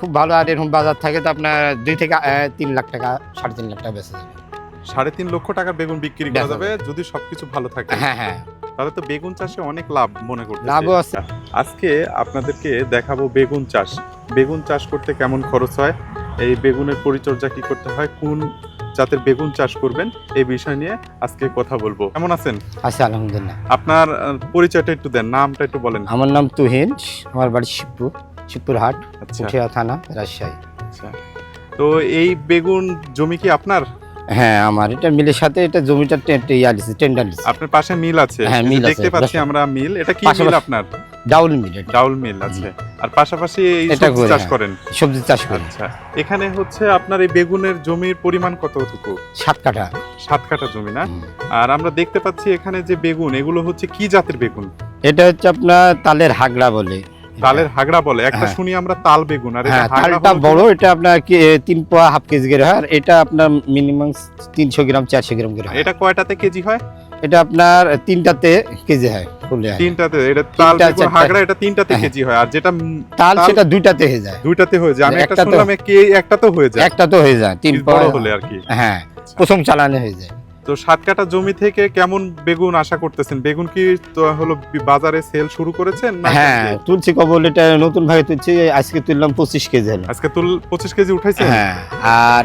খুব ভালো আর এরকম বাজার থাকে তো আপনার দুই থেকে তিন লাখ টাকা সাড়ে তিন লাখ টাকা বেঁচে যাবে সাড়ে তিন লক্ষ টাকার বেগুন বিক্রি করা যাবে যদি সবকিছু ভালো থাকে। হ্যাঁ হ্যাঁ। তাহলে তো বেগুন চাষে অনেক লাভ মনে করতে লাভও আছে। আজকে আপনাদেরকে দেখাবো বেগুন চাষ। বেগুন চাষ করতে কেমন খরচ হয়? এই বেগুনের পরিচর্যা কি করতে হয়? কোন জাতের বেগুন চাষ করবেন? এই বিষয় নিয়ে আজকে কথা বলব। কেমন আছেন? আছে আলহামদুলিল্লাহ। আপনার পরিচয়টা একটু দেন নামটা একটু বলেন। আমার নাম তুহিন আমার বাড়ি শিবপুর। শিবপুর হাট আচ্ছা থানা রাজশাহী। আচ্ছা। তো এই বেগুন জমি কি আপনার? হ্যাঁ আমার। এটা মিলের সাথে এটা জমিটা টেন্ডার আপনার পাশে মিল আছে। হ্যাঁ, মিল আছে। দেখতে পাচ্ছি আমরা মিল। এটা কি মিল আপনার? ডাউল মিল ডাউল মিল আছে আর পাশাপাশি এই সবজি চাষ হ্যাঁ। করেন? সবজি চাষ করি। আচ্ছা। এখানে হচ্ছে আপনার এই বেগুনের জমির পরিমাণ কতটুকু? সাত কাঠা। সাত কাঠা জমি না? আর আমরা দেখতে পাচ্ছি এখানে যে বেগুন এগুলো হচ্ছে কি জাতের বেগুন? এটা হচ্ছে আপনার তালের হাগড়া বলে। তালের হাগড়া বলে একটা হ্যাঁ। শুনি আমরা তাল বেগুন আর এটা হ্যাঁ তালটা বড় এটা আপনার তিন পোয়া হাফ কেজি করে হয় আর এটা আপনার মিনিমাম তিনশো গ্রাম চারশো গ্রাম করে এটা কয়টাতে কেজি হয়? এটা আপনার তিনটাতে কেজি হয় হয়। তিনটাতে এটা তাল হাগড়া এটা তিনটাতে হ্যাঁ। কেজি হয় আর যেটা তাল সেটা দুইটাতে হয়ে যায়। দুইটাতে হয়ে যায়। আমি একটা একটা তো- শুনলাম কে একটাতে হয়ে যায়। একটা তো হয়ে যায় তিন পোয়া হলে আর কি। হ্যাঁ প্রথম চালানে হয়ে যায়। তো সাত কাটা জমি থেকে কেমন বেগুন আশা করতেছেন? বেগুন কি হলো বাজারে সেল শুরু করেছেন হ্যাঁ তুলছি কবল এটা নতুন ভাবে তুলছি আজকে তুললাম পঁচিশ কেজি আজকে তুল পঁচিশ কেজি উঠাইছেন? হ্যাঁ আর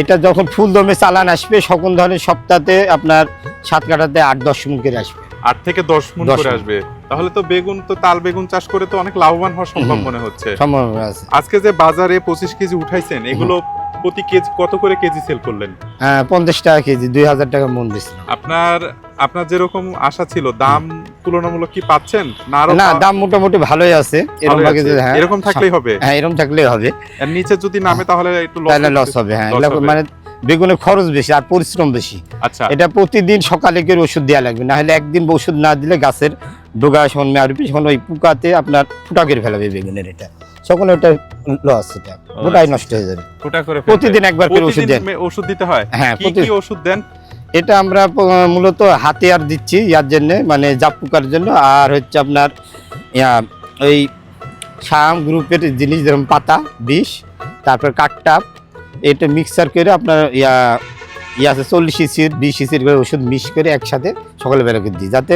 এটা যখন ফুল দমে চালান আসবে সকল ধরনের সপ্তাহে আপনার সাত কাটাতে আট দশ মন করে আসবে। আট থেকে দশ মন করে আসবে। তাহলে তো বেগুন তো তাল বেগুন চাষ করে তো অনেক লাভবান হওয়া সম্ভব মনে হচ্ছে। সম্ভাবনা আছে। আজকে যে বাজারে পঁচিশ কেজি উঠাইছেন এগুলো প্রতি কেজি কত করে কেজি সেল করলেন? হ্যাঁ পঞ্চাশ টাকা কেজি দুই হাজার টাকা মন দিয়েছিলাম। আপনার আপনার যেরকম আশা ছিল দাম তুলনামূলক কি পাচ্ছেন? না না দাম মোটামুটি ভালোই আছে। এরকম? হ্যাঁ। এরকম থাকলেই হবে? হ্যাঁ এরকম থাকলেই হবে। আর নিচে যদি নামে তাহলে একটু লস হবে হ্যাঁ। মানে বেগুনের খরচ বেশি আর পরিশ্রম বেশি। আচ্ছা। এটা প্রতিদিন সকালে করে ওষুধ দেওয়া লাগবে। না হলে একদিন ওষুধ না দিলে গাছের ডোগা সন্মে আর পিছনে ওই পোকাতে আপনার ফুটা করে ফেলাবে বেগুনের এটা। সকলে ওটা লস এটা গোটাই আচ্ছা, নষ্ট হয়ে যাবে। ফুটা করে প্রতিদিন একবার করে ওষুধ দেন। ওষুধ দিতে হয়? হ্যাঁ কি কি ওষুধ দেন? এটা আমরা মূলত হাতে আর দিচ্ছি ইয়ার জন্য মানে জাপ পোকার জন্য। আর হচ্ছে আপনার ইয়া ওই শাম গ্রুপের জিনিস যেরকম পাতা বিষ তারপর কাঠটাপ এটা মিক্সার করে আপনার ইয়া ইয়া আছে চল্লিশ সিসির বিশ সিসির করে ওষুধ মিক্স করে একসাথে সকালে বের করে দিই যাতে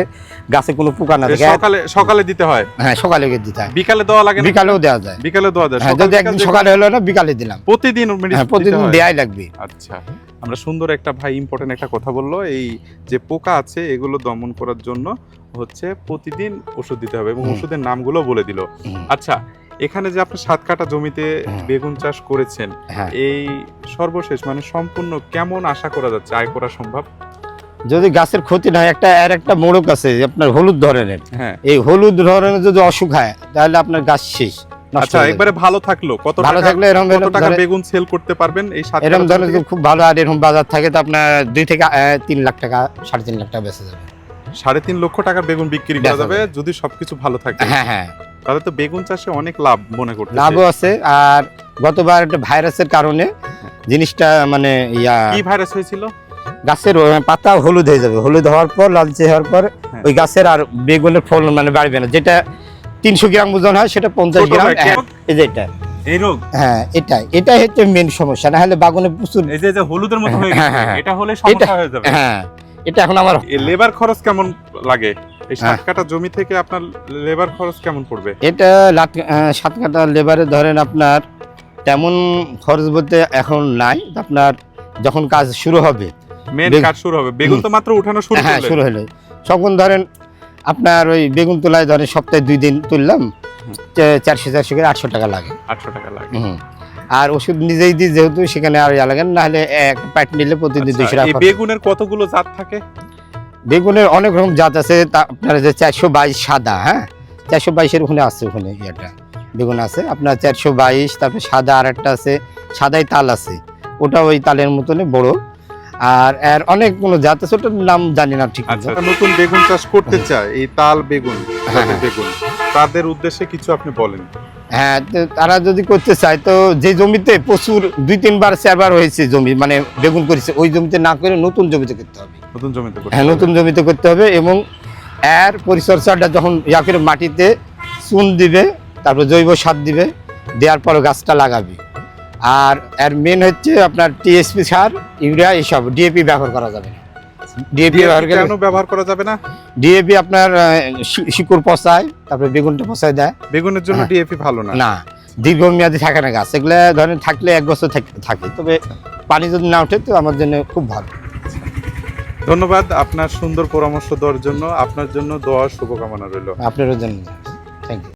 গাছে কোনো পোকা না থাকে। সকালে সকালে দিতে হয়? হ্যাঁ সকালে দিতে হয়। বিকালে দেওয়া লাগে বিকালেও দেওয়া যায়। বিকালে দেওয়া যায়। হ্যাঁ যদি একদিন সকালে হলো না বিকালে দিলাম। প্রতিদিন হ্যাঁ প্রতিদিন? দেয়াই লাগবে। আচ্ছা। আমরা সুন্দর একটা ভাই ইম্পর্টেন্ট একটা কথা বলল এই যে পোকা আছে এগুলো দমন করার জন্য হচ্ছে প্রতিদিন ওষুধ দিতে হবে এবং। ওষুধের নামগুলো বলে দিল। আচ্ছা এখানে যে আপনি সাত কাটা জমিতে বেগুন চাষ করেছেন হ্যাঁ। এই সর্বশেষ মানে সম্পূর্ণ কেমন আশা করা যাচ্ছে? আয় করা সম্ভব? যদি গাছের ক্ষতি না একটা আর একটা মোড়ক আছে আপনার হলুদ ধরনের। হ্যাঁ। এই হলুদ ধরনের যদি অসুখ হয় তাহলে আপনার গাছ শেষ আচ্ছা একবারে ভালো থাকল। কত ভালো থাকলে এরকম কত টাকা বেগুন সেল করতে পারবেন এই সাত এরকম ধরনের খুব ভালো আর এরকম বাজার থাকে তো আপনার দুই থেকে তিন লাখ টাকা সাড়ে তিন লাখ টাকা বেঁচে যাবে। সাড়ে তিন লক্ষ টাকার বেগুন বিক্রি করা যাবে যাবে। যদি সবকিছু ভালো থাকে। হ্যাঁ হ্যাঁ। তাহলে তো বেগুন চাষে অনেক লাভ মনে করতে লাভও আছে আর গতবার একটা ভাইরাসের কারণে জিনিসটা মানে ইয়া কি ভাইরাস হয়েছিল? গাছের পাতা হলুদ হয়ে যাবে। হলুদ হওয়ার পর লালচে হওয়ার পর হ্যাঁ। ওই গাছের আর বেগুনের ফলন মানে বাড়বে না। যেটা তিনশো গ্রাম ওজন হয় সেটা পঞ্চাশ গ্রাম। হ্যাঁ, এই যে এটা। এই রোগ? হ্যাঁ এটাই। এটাই হচ্ছে মেন সমস্যা। না হলে বাগানে প্রচুর এই যে হলুদের মতো হয়ে হ্যাঁ, গেছে। এটা হলে সমস্যা হয়ে যাবে। হ্যাঁ এটা এখন আমার লেবার খরচ কেমন লাগে? এই সাত হ্যাঁ। কাটা জমি থেকে আপনার লেবার খরচ কেমন পড়বে? এটা সাত কাটা লেবারে ধরেন আপনার তেমন খরচ বলতে এখন নাই। আপনার যখন কাজ শুরু হবে মেন কাজ শুরু হবে। বেগুন তো মাত্র উঠানো শুরু হ্যাঁ শুরু হলে। তখন ধরেন আপনার ওই বেগুন তোলায় ধরেন সপ্তাহে দুই দিন তুললাম চারশো চারশো করে আটশো টাকা লাগে। 800 টাকা লাগে। আর ওষুধ নিজেই দিই যেহেতু সেখানে আর ইয়া লাগে না নাহলে এক প্যাট নিলে প্রতিদিন আচ্ছা, এই টাকা বেগুনের কতগুলো জাত থাকে? বেগুনের অনেক রকম জাত আছে আপনার যে চারশো বাইশ সাদা হ্যাঁ? চারশো বাইশের ওখানে আছে ওখানে ইয়েটা। বেগুন আছে আপনার চারশো বাইশ তারপরে সাদা আর একটা আছে সাদাই তাল আছে। ওটা ওই তালের মতনই বড়। আর এর অনেক কোনো জাত আছে ওটার নাম জানি না ঠিক আছে নতুন বেগুন চাষ করতে চায় এই তাল বেগুন হ্যাঁ, বেগুন তাদের উদ্দেশ্যে কিছু আপনি বলেন। হ্যাঁ তারা যদি করতে চায় তো যে জমিতে প্রচুর দুই তিনবার চারবার হয়েছে জমি মানে বেগুন করেছে ওই জমিতে না করে নতুন জমিতে করতে হবে। নতুন জমিতে করতে হ্যাঁ হবে। নতুন জমিতে করতে হবে এবং এর পরিচর্যাটা যখন ইয়া করে মাটিতে চুন দিবে তারপর জৈব সার দিবে দেওয়ার পর গাছটা লাগাবি। আর এর মেন হচ্ছে আপনার টিএসপি সার ইউরিয়া এইসব ডিএপি ব্যবহার করা যাবে না। ডিএপি ব্যবহার ব্যবহার করা যাবে না? ডিএপি আপনার শিকড় পচায় তারপরে বেগুনটা পচায় দেয়। বেগুনের জন্য হ্যাঁ। ডিএপি ভালো না। না দীর্ঘমেয়াদী থাকে না গাছ। এগুলো ধরেন থাকলে এক বছর থাকে। তবে পানি যদি না ওঠে তো আমার জন্য খুব ভালো। ধন্যবাদ আপনার সুন্দর পরামর্শ দেওয়ার জন্য। আপনার জন্য দোয়া শুভকামনা রইল। আপনারও জন্য। Thank you